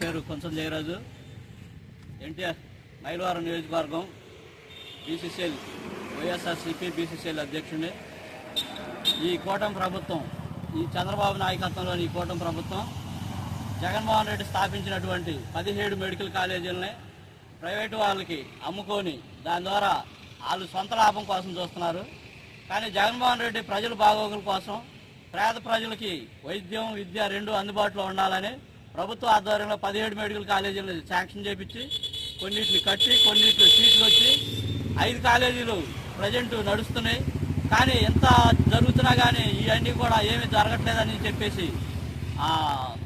పేరు కొంచెం జయరాజు. ఎన్టీఆర్ మైలవరం నియోజకవర్గం బీసీసీఎల్ వైఎస్ఆర్సీపీ బీసీసీఎల్ అధ్యక్షుడిని. ఈ కూటమి ప్రభుత్వం ఈ చంద్రబాబు నాయకత్వంలోని ఈ కూటమి ప్రభుత్వం జగన్మోహన్ రెడ్డి స్థాపించినటువంటి పదిహేడు మెడికల్ కాలేజీలని ప్రైవేటు వాళ్ళకి అమ్ముకొని దాని ద్వారా వాళ్ళు సొంత లాభం కోసం చూస్తున్నారు. కానీ జగన్మోహన్ రెడ్డి ప్రజల బాగోగుల కోసం పేద ప్రజలకి వైద్యం విద్య రెండు అందుబాటులో ఉండాలని ప్రభుత్వ ఆధ్వర్యంలో పదిహేడు మెడికల్ కాలేజీలు శాంక్షన్ చేపించి కొన్నిటిని కట్టి కొన్నిటిని సీట్లు వచ్చి ఐదు కాలేజీలు ప్రజెంట్ నడుస్తున్నాయి. కానీ ఎంత జరుగుతున్నా కానీ ఇవన్నీ కూడా ఏమీ జరగట్లేదని చెప్పేసి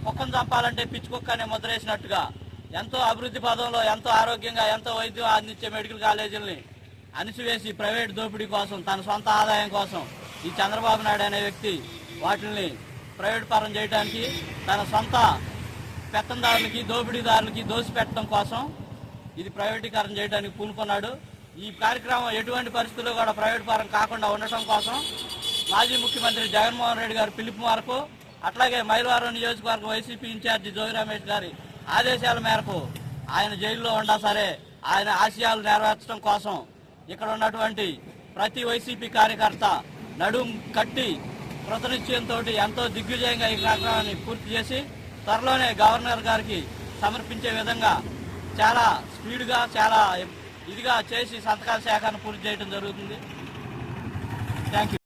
కుక్కను చంపాలంటే పిచ్చి కుక్క అనే ముద్ర వేసినట్టుగా ఎంతో అభివృద్ధి పదంలో ఎంతో ఆరోగ్యంగా ఎంతో వైద్యం అందించే మెడికల్ కాలేజీలని అణిచివేసి ప్రైవేట్ దోపిడీ కోసం తన సొంత ఆదాయం కోసం ఈ చంద్రబాబు నాయుడు అనే వ్యక్తి వాటిని ప్రైవేట్ పరం చేయడానికి తన సొంత పెత్తందారులకి దోపిడీదారులకి దోసి పెట్టడం కోసం ఇది ప్రైవేటీకరణ చేయడానికి పూనుకున్నాడు. ఈ కార్యక్రమం ఎటువంటి పరిస్థితుల్లో కూడా ప్రైవేట్ పరం కాకుండా ఉండటం కోసం మాజీ ముఖ్యమంత్రి జగన్మోహన్ రెడ్డి గారి పిలుపు మేరకు అట్లాగే మైలవరం నియోజకవర్గం వైసీపీ ఇన్ఛార్జి జోగి రమేష్ గారి ఆదేశాల మేరకు ఆయన జైల్లో ఉండా సరే ఆయన ఆశయాలు నెరవేర్చడం కోసం ఇక్కడ ఉన్నటువంటి ప్రతి వైసీపీ కార్యకర్త నడుం కట్టి కృతనిశ్చయంతో ఎంతో దిగ్విజయంగా ఈ కార్యక్రమాన్ని పూర్తి చేసి త్వరలోనే గవర్నర్ గారికి సమర్పించే విధంగా చాలా స్పీడ్గా చాలా ఇదిగా చేసి సంతకాల శాఖను పూర్తి చేయడం జరుగుతుంది. Thank you